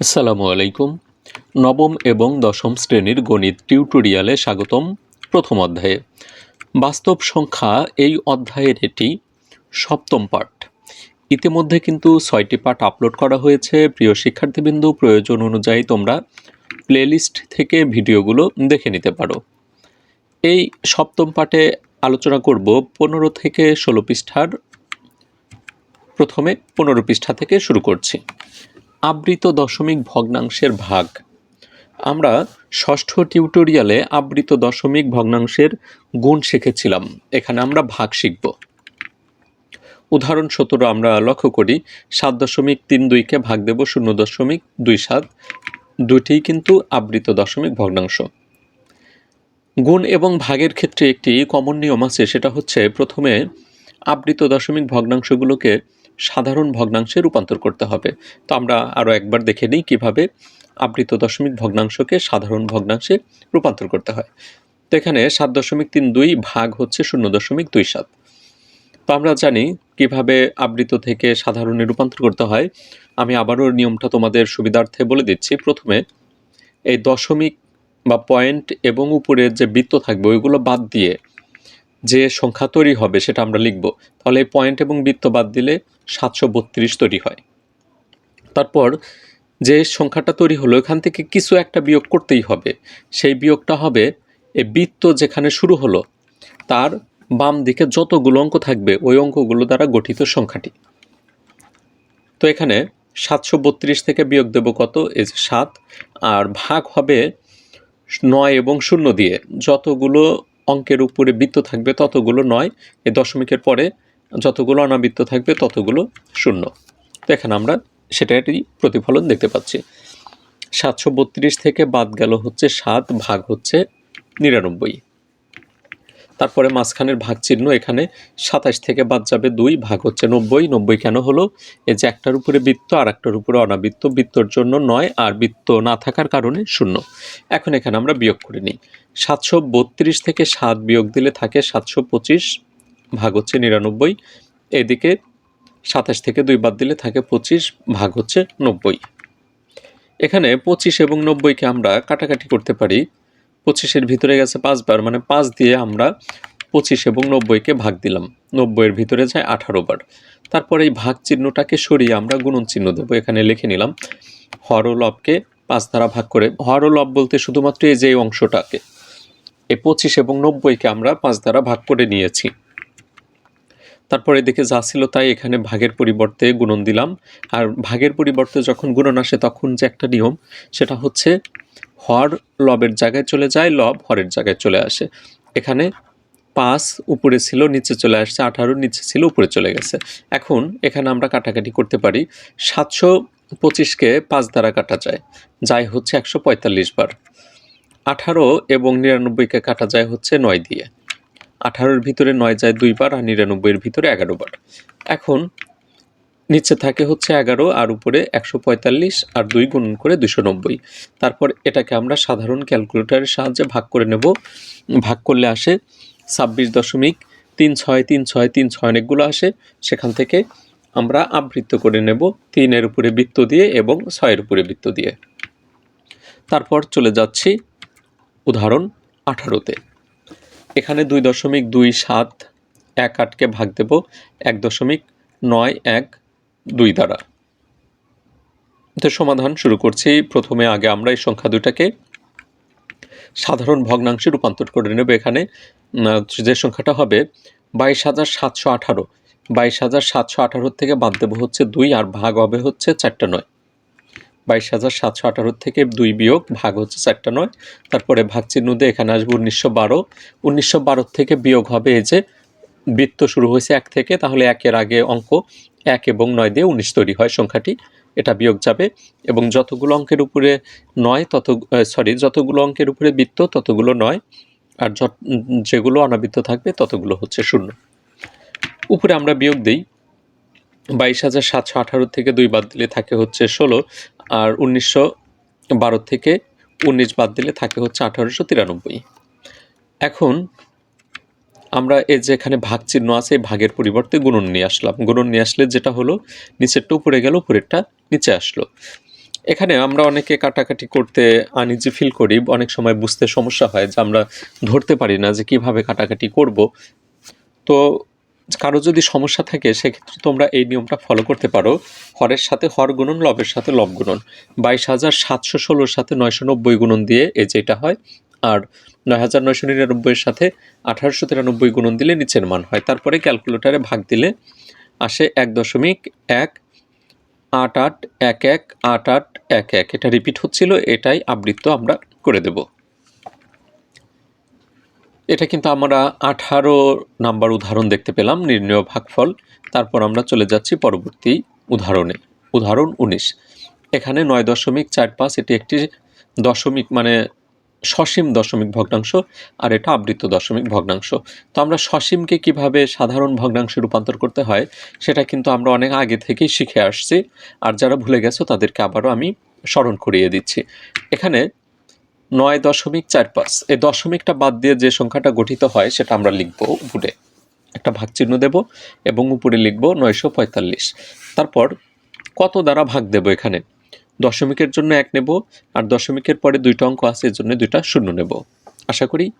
আসসালামু আলাইকুম। নবম এবং দশম শ্রেণির গণিত টিউটোরিয়ালে স্বাগতম প্রথম অধ্যায়ে। বাস্তব সংখ্যা এই অধ্যায়ের এটি সপ্তম পাঠ। ইতিমধ্যে কিন্তু ছয়টি পাঠ আপলোড করা হয়েছে। প্রিয় শিক্ষার্থীবৃন্দু, প্রয়োজন অনুযায়ী তোমরা প্লেলিস্ট থেকে ভিডিওগুলো দেখে নিতে পারো। এই সপ্তম পাঠে আলোচনা করব পনেরো থেকে ষোলো পৃষ্ঠার। প্রথমে পনেরো পৃষ্ঠা থেকে শুরু করছি। আবৃত দশমিক ভগ্নাংশের ভাগ। আমরা ষষ্ঠ টিউটোরিয়ালে আবৃত দশমিক ভগ্নাংশের গুণ শিখেছিলাম। এখানে আমরা ভাগ শিখব। উদাহরণস্বরূপ আমরা লক্ষ্য করি, সাত দশমিক তিন দুইকে ভাগ দেব শূন্য দশমিক দুই সাত, দুইটিই কিন্তু আবৃত দশমিক ভগ্নাংশ। গুণ এবং ভাগের ক্ষেত্রে একটি কমন নিয়ম আছে, সেটা হচ্ছে প্রথমে আবৃত দশমিক ভগ্নাংশগুলোকে সাধারণ ভগ্নাংশে রূপান্তর করতে হবে। তো আমরা আরও একবার দেখে নিই কীভাবে আবৃত দশমিক ভগ্নাংশকে সাধারণ ভগ্নাংশে রূপান্তর করতে হয়। তো এখানে সাত দশমিক তিন দুই ভাগ হচ্ছে শূন্য দশমিক দুই সাত। তো আমরা জানি কীভাবে আবৃত থেকে সাধারণে রূপান্তর করতে হয়। আমি আবারও নিয়মটা তোমাদের সুবিধার্থে বলে দিচ্ছি। প্রথমে এই দশমিক বা পয়েন্ট এবং উপরের যে বৃত্ত থাকবে, ওইগুলো বাদ দিয়ে যে সংখ্যা তৈরি হবে সেটা আমরা লিখব। তাহলে এই পয়েন্ট এবং বৃত্ত বাদ দিলে সাতশো বত্রিশ তৈরি হয়। তারপর যে সংখ্যাটা তৈরি হলো, এখান থেকে কিছু একটা বিয়োগ করতেই হবে। সেই বিয়োগটা হবে এই বৃত্ত যেখানে শুরু হলো, তার বাম দিকে যতগুলো অঙ্ক থাকবে, ওই অঙ্কগুলো দ্বারা গঠিত সংখ্যাটি। তো এখানে সাতশো বত্রিশ থেকে বিয়োগ দেব কত? এই সাত। আর ভাগ হবে নয় এবং শূন্য দিয়ে। যতগুলো অঙ্কের উপরে বৃত্ত থাকবে ততগুলো নয়। এই দশমিকের পরে যতগুলো অনাবৃত্ত থাকবে ততগুলো শূন্য। তো এখানে আমরা সেটারই প্রতিফলন দেখতে পাচ্ছি। সাতশো বত্রিশ থেকে বাদ গেল হচ্ছে সাত ভাগ হচ্ছে নিরানব্বই। তারপরে মাঝখানের ভাগ চিহ্ন এখানে সাতাশ থেকে বাদ যাবে দুই, ভাগ হচ্ছে নব্বই। নব্বই কেন হলো? এই যে একটার উপরে বৃত্ত আর একটার উপরে অনাবৃত্ত। বৃত্তর জন্য নয় আর বৃত্ত না থাকার কারণে শূন্য। এখন এখানে আমরা বিয়োগ করে নিই। সাতশো বত্রিশ থেকে সাত বিয়োগ দিলে থাকে সাতশো পঁচিশ ভাগ হচ্ছে নিরানব্বই। এদিকে সাতাশ থেকে দুই বাদ দিলে থাকে পঁচিশ ভাগ হচ্ছে নব্বই। এখানে পঁচিশ এবং নব্বইকে আমরা কাটাকাটি করতে পারি। পঁচিশের ভিতরে গেছে পাঁচবার মানে পাঁচ দিয়ে আমরা পঁচিশ এবং নব্বইকে ভাগ দিলাম। নব্বইয়ের ভিতরে যায় আঠারো বার। তারপরে এই ভাগ চিহ্নটাকে সরিয়ে আমরা গুণন চিহ্ন দেবো। এখানে লিখে নিলাম, হর ও লবকে পাঁচ দ্বারা ভাগ করে, হর ও লব বলতে শুধুমাত্র এই যে অংশটাকে। এই পঁচিশ এবং নব্বইকে আমরা পাঁচ দ্বারা ভাগ করে নিয়েছি। তারপরে এদিকে যা ছিল তাই এখানে ভাগের পরিবর্তে গুণন দিলাম। আর ভাগের পরিবর্তে যখন গুণন আসে তখন যে একটা নিয়ম, সেটা হচ্ছে হর লবের জায়গায় চলে যায়, লব হরের জায়গায় চলে আসে। এখানে পাঁচ উপরে ছিল, নিচে চলে আসছে, আঠারো নিচে ছিল, উপরে চলে গেছে। এখন এখানে আমরা কাটাকাটি করতে পারি, সাতশো পঁচিশকে পাঁচ দ্বারা কাটা যায়। যাই হচ্ছে একশো পঁয়তাল্লিশ বার। আঠারো এবং নিরানব্বইকে কাটা যায় হচ্ছে নয় দিয়ে। আঠারোর ভিতরে নয় যায় দুইবার আর নিরানব্বইয়ের ভিতরে এগারো বার। এখন নিচে থাকে হচ্ছে এগারো, আর উপরে একশো পঁয়তাল্লিশ আর দুই গুণন করে দুশো নব্বই। তারপর এটাকে আমরা সাধারণ ক্যালকুলেটরের সাহায্যে ভাগ করে নেব। ভাগ করলে আসে ছাব্বিশ দশমিক তিন ছয় তিন ছয় তিন ছয় অনেকগুলো আসে। সেখান থেকে আমরা আবৃত্ত করে নেব তিনের উপরে বৃত্ত দিয়ে এবং ছয়ের উপরে বৃত্ত দিয়ে। তারপর চলে যাচ্ছি উদাহরণ আঠারোতে। এখানে দুই দশমিক দুই সাত এক আটকে ভাগ দেব, এক দশমিক নয় এক দুই দ্বারা। তো সমাধান শুরু করছি। প্রথমে আগে আমরা এই সংখ্যা দুটাকে সাধারণ ভগ্নাংশে রূপান্তর করে নেব এখানে। যে সংখ্যাটা হবে বাইশ হাজার সাতশো আঠারো। বাইশ হাজার সাতশো আঠারোর থেকে বাদ দেবো হচ্ছে দুই আর ভাগ হবে হচ্ছে চারটা নয়। বাইশ হাজার সাতশো আঠারোর থেকে দুই বিয়োগ, ভাগ হচ্ছে চারটা নয়। তারপরে ভাগ চিহ্ন দিয়ে এখানে আসবে উনিশশো বারো। উনিশশো বারোর থেকে বিয়োগ হবে এই যে, বৃত্ত শুরু হয়েছে এক থেকে, তাহলে একের আগে অঙ্ক এক এবং নয় দিয়ে উনিশ তৈরি হয় সংখ্যাটি। এটা বিয়োগ যাবে এবং যতগুলো অঙ্কের উপরে নয়, তত সরি যতগুলো অঙ্কের উপরে বৃত্ত, ততগুলো নয়। আর যত, যেগুলো অনাবৃত্ত থাকবে, ততগুলো হচ্ছে শূন্য। উপরে আমরা বিয়োগ দিই। বাইশ হাজার সাতশো আঠারো থেকে দুই বাদ দিলে থাকে হচ্ছে ষোলো। আর উনিশশো বারো থেকে উনিশ বাদ দিলে থাকে হচ্ছে আঠারোশো তিরানব্বই। এখন আমরা এই যে এখানে ভাগ চিহ্ন আছে, এই ভাগের পরিবর্তে গুণন নিয়ে আসলাম। গুণন নিয়ে আসলে যেটা হলো, নিচেরটা উপরে গেল, উপরেরটা নিচে আসলো। এখানে আমরা অনেকে কাটাকাটি করতে আনিজি ফিল করি, অনেক সময় বুঝতে সমস্যা হয় যে আমরা ধরতে পারি না যে কীভাবে কাটাকাটি করব। তো কারও যদি সমস্যা থাকে, সেক্ষেত্রে তোমরা এই নিয়মটা ফলো করতে পারো। হরের সাথে হর গুণন, লবের সাথে লব গুণন। বাইশ হাজার সাতশো ষোলোর সাথে নয়শো নব্বই গুণন দিয়ে এ যেটা হয়, আর নয় হাজার নয়শো নিরানব্বইয়ের সাথে আঠারোশো তিরানব্বই গুণন দিলে নিচের মান হয়। তারপরে ক্যালকুলেটারে ভাগ দিলে আসে এক দশমিক এক, আট আট এক এক, আট আট এক এক। এটা রিপিট হচ্ছিল, এটাই আবৃত্ত আমরা করে দেব। এটা কিন্তু আমরা আঠারো নাম্বার উদাহরণ দেখতে পেলাম, নির্ণয় ভাগফল। তারপর আমরা চলে যাচ্ছি পরবর্তী উদাহরণে, উদাহরণ উনিশ। এখানে নয় দশমিক চার পাঁচ, এটি একটি দশমিক মানে সসীম দশমিক ভগ্নাংশ, আর এটা আবৃত্ত দশমিক ভগ্নাংশ। তো আমরা সসীমকে কীভাবে সাধারণ ভগ্নাংশে রূপান্তর করতে হয়, সেটা কিন্তু আমরা অনেক আগে থেকেই শিখে আসছি, আর যারা ভুলে গেছো তাদেরকে আবারও আমি স্মরণ করিয়ে দিচ্ছি। এখানে নয় দশমিক চার পাঁচ। এই দশমিকটা বাদ দিয়ে যে সংখ্যাটা গঠিত হয়, সেটা আমরা লিখব উপরে। একটা ভাগ চিহ্ন দেব এবং উপরে লিখব নয়শো পঁয়তাল্লিশ। তারপর কত দ্বারা ভাগ দেব এখানে? দশমিকের জন্য এক নেব, আর দশমিকের পরে দুইটা অঙ্ক আছে, এর জন্য দুইটা শূন্য নেব। আশা করি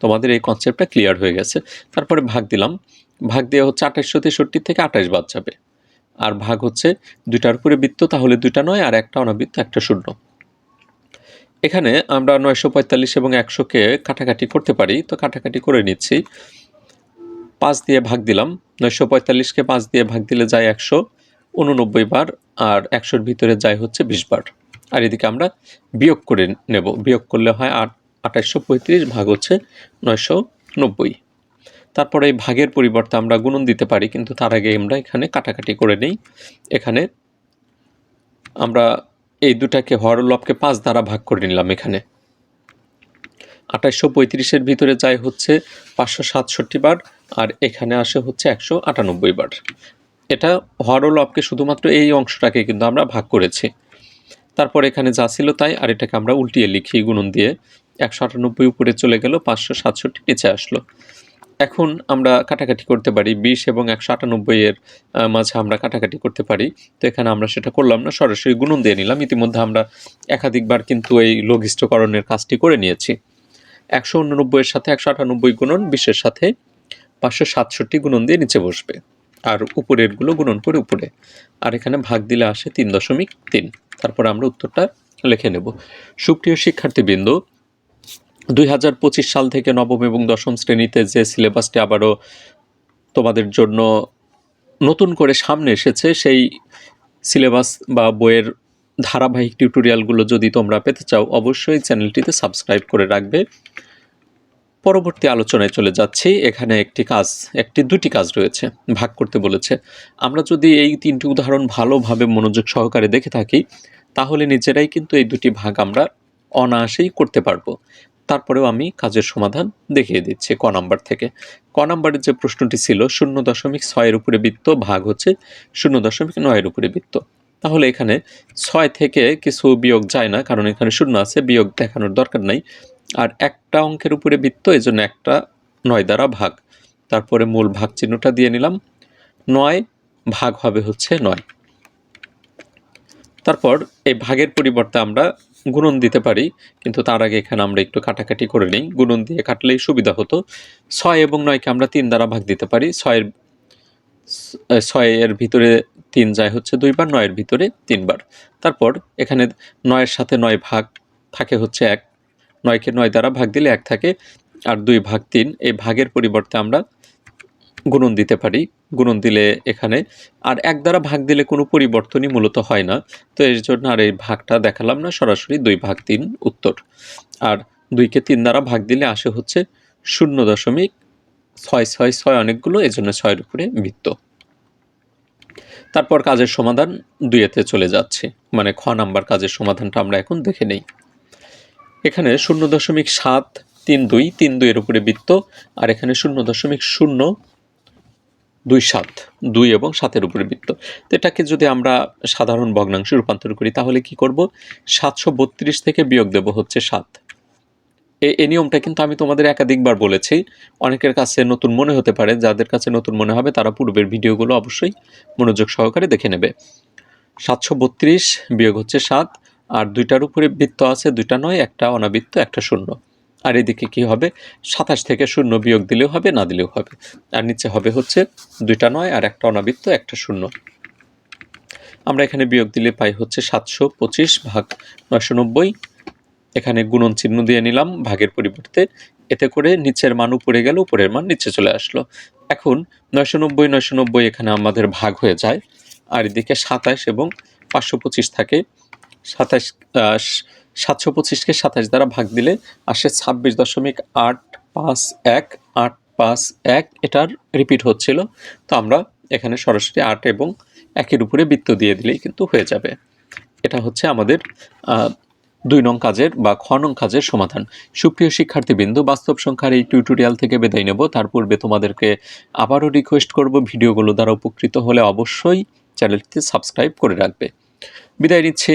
তোমাদের এই কনসেপ্টটা ক্লিয়ার হয়ে গেছে। তারপরে ভাগ দিলাম। ভাগ দেওয়া হচ্ছে আঠাশশো তেষট্টি থেকে আঠাশ বাদ যাবে। আর ভাগ হচ্ছে দুইটার উপরে বৃত্ত, তাহলে দুইটা নয়, আর একটা অনাবৃত্ত, একটা শূন্য। এখানে আমরা নয়শো পঁয়তাল্লিশ এবং একশোকে কাটাকাটি করতে পারি, তো কাটাকাটি করে নিচ্ছি। পাঁচ দিয়ে ভাগ দিলাম, নয়শো পঁয়তাল্লিশকে পাঁচ দিয়ে ভাগ দিলে যায় একশো, উননব্বই বার, আর একশোর ভিতরে যায় হচ্ছে বিশ বার। আর এদিকে আমরা বিয়োগ করে নেব, বিয়োগ করলে হয় আট আঠাশশো পঁয়ত্রিশ ভাগ হচ্ছে নয়শো নব্বই। তারপরে এই ভাগের পরিবর্তে আমরা গুণন দিতে পারি, কিন্তু তার আগে আমরা এখানে কাটাকাটি করে নেই। এখানে আমরা এই দুটাকে হর লবকে পাঁচ দ্বারা ভাগ করে নিলাম এখানে। আঠাশশো পঁয়ত্রিশের ভিতরে যায় হচ্ছে পাঁচশো সাতষট্টি বার, আর এখানে আসে হচ্ছে একশো আটানব্বই বার। এটা হর লবকে শুধুমাত্র এই অংশটাকে কিন্তু আমরা ভাগ করেছি। তারপর এখানে যা ছিল তাই, আর এটাকে আমরা উল্টিয়ে লিখি গুণন দিয়ে। একশো আটানব্বই উপরে চলে গেল, পাঁচশো সাতষট্টি নিচে আসলো। এখন আমরা কাটাকাটি করতে পারি, বিশ এবং একশো আটানব্বই এর মাঝে আমরা কাটাকাটি করতে পারি। তো এখানে আমরা সেটা করলাম না, সরাসরি গুণন দিয়ে নিলাম। ইতিমধ্যে আমরা একাধিকবার কিন্তু এই লঘিষ্ঠকরণের কাজটি করে নিয়েছি। একশো উননব্বইয়ের সাথে একশো আটানব্বই গুণন বিশের সাথে পাঁচশো সাতষট্টি গুণন দিয়ে নিচে বসবে। আর উপরেরগুলো গুণন করে উপরে। আর এখানে ভাগ দিলে আসে তিন দশমিক তিন। তারপর আমরা উত্তরটা লিখে নেব। সুপ্রিয় শিক্ষার্থীবৃন্দ দুই হাজার পঁচিশ সাল থেকে নবম এবং দশম শ্রেণীতে যে সিলেবাসটি আবারও তোমাদের জন্য নতুন করে সামনে এসেছে, সেই সিলেবাস বা বইয়ের ধারাবাহিক টিউটোরিয়ালগুলো যদি তোমরা পেতে চাও, অবশ্যই চ্যানেলটিতে সাবস্ক্রাইব করে রাখবে। পরবর্তী আলোচনায় চলে যাচ্ছি। এখানে একটি কাজ, একটি দুটি কাজ রয়েছে, ভাগ করতে বলেছে। আমরা যদি এই তিনটি উদাহরণ ভালোভাবে মনোযোগ সহকারে দেখে থাকি, তাহলে নিজেরাই কিন্তু এই দুটি ভাগ আমরা অনায়াসেই করতে পারব। তারপরেও আমি কাজের সমাধান দেখিয়ে দিচ্ছি ক নাম্বার থেকে। ক নাম্বারের যে প্রশ্নটি ছিল, শূন্য দশমিক ছয়ের উপরে বৃত্ত ভাগ হচ্ছে শূন্য দশমিক নয়ের উপরে বৃত্ত। তাহলে এখানে ছয় থেকে কিছু বিয়োগ যায় না, কারণ এখানে শূন্য আছে, বিয়োগ দেখানোর দরকার নাই। আর একটা অঙ্কের উপরে বৃত্ত এই জন্য একটা নয় দ্বারা ভাগ। তারপরে মূল ভাগ চিহ্নটা দিয়ে নিলাম। নয় ভাগ হবে হচ্ছে নয়। তারপর এই ভাগের পরিবর্তে আমরা গুণন দিতে পারি, কিন্তু তার আগে এখানে আমরা একটু কাটাকাটি করে নিই। গুণন দিয়ে কাটলেই সুবিধা হতো। ছয় এবং নয়কে আমরা তিন দ্বারা ভাগ দিতে পারি। ছয়ের ছয়ের ভিতরে তিন যায় হচ্ছে দুইবার, নয়ের ভিতরে তিনবার। তারপর এখানে নয়ের সাথে নয় ভাগ থাকে হচ্ছে এক। নয়কে নয় দ্বারা ভাগ দিলে এক থাকে, আর দুই ভাগ তিন। এই ভাগের পরিবর্তে আমরা গুণন দিতে পারি, গুণন দিলে এখানে। আর এক দ্বারা ভাগ দিলে কোনো পরিবর্তনই মূলত হয় না। তো এর জন্য আর এই ভাগটা দেখালাম না, সরাসরি দুই ভাগ তিন উত্তর। আর দুইকে তিন দ্বারা ভাগ দিলে আসে হচ্ছে শূন্য দশমিক ছয় ছয় ছয় অনেকগুলো, এই জন্য ছয়ের উপরে বৃত্ত। তারপর কাজের সমাধান দুইয়েতে চলে যাচ্ছে। মানে খ নাম্বার কাজের সমাধানটা আমরা এখন দেখে নেই। এখানে শূন্য দশমিক সাত, তিন দুই, তিন দুইয়ের উপরে বৃত্ত। আর এখানে শূন্য দশমিক শূন্য দুই সাত, দুই এবং সাতের উপরে বৃত্ত। তো এটাকে যদি আমরা সাধারণ ভগ্নাংশে রূপান্তর করি, তাহলে কি করব? সাতশো বত্রিশ থেকে বিয়োগ দেব হচ্ছে সাত। এ এই নিয়মটা কিন্তু আমি তোমাদের একাধিকবার বলেছি। অনেকের কাছে নতুন মনে হতে পারে, যাদের কাছে নতুন মনে হবে, তারা পূর্বের ভিডিওগুলো অবশ্যই মনোযোগ সহকারে দেখে নেবে। সাতশো বত্রিশ বিয়োগ হচ্ছে সাত, আর দুইটার উপরে বৃত্ত আছে, দুইটা নয়, একটা অনাবৃত্ত, একটা শূন্য। আর এদিকে কি হবে? সাতাশ থেকে শূন্য বিয়োগ দিলেও হবে, না দিলেও হবে। আর নিচে হবে হচ্ছে দুইটা নয় আর একটা অনাবৃত্ত, একটা শূন্য। আমরা এখানে বিয়োগ দিলে পাই হচ্ছে সাতশো পঁচিশ ভাগ নয়শো নব্বই। এখানে গুণন চিহ্ন দিয়ে নিলাম, ভাগের পরিবর্তে। এতে করে নিচের মান উপরে গেল, উপরের মান নিচে চলে আসলো। এখন নয়শো নব্বই নয়শো নব্বই এখানে আমাদের ভাগ হয়ে যায়। আর এদিকে সাতাশ এবং পাঁচশো পঁচিশ থাকে। সাতাশ সাতশো পঁচিশকে সাতাশ দ্বারা ভাগ দিলে আসে ছাব্বিশ দশমিক আট পাঁচ এক, আট পাঁচ এক এটার রিপিট হচ্ছিল। তো আমরা এখানে সরাসরি আট এবং একের উপরে বৃত্ত দিয়ে দিলেই কিন্তু হয়ে যাবে। এটা হচ্ছে আমাদের দুই নং কাজের বা খ নং কাজের সমাধান। সুপ্রিয় শিক্ষার্থীবৃন্দ, বাস্তব সংখ্যার এই টিউটোরিয়াল থেকে বিদায় নেব। তার পূর্বে তোমাদেরকে আবারও রিকোয়েস্ট করব, ভিডিওগুলো দ্বারা উপকৃত হলে অবশ্যই চ্যানেলটি সাবস্ক্রাইব করে রাখবে। বিদায় নিচ্ছি।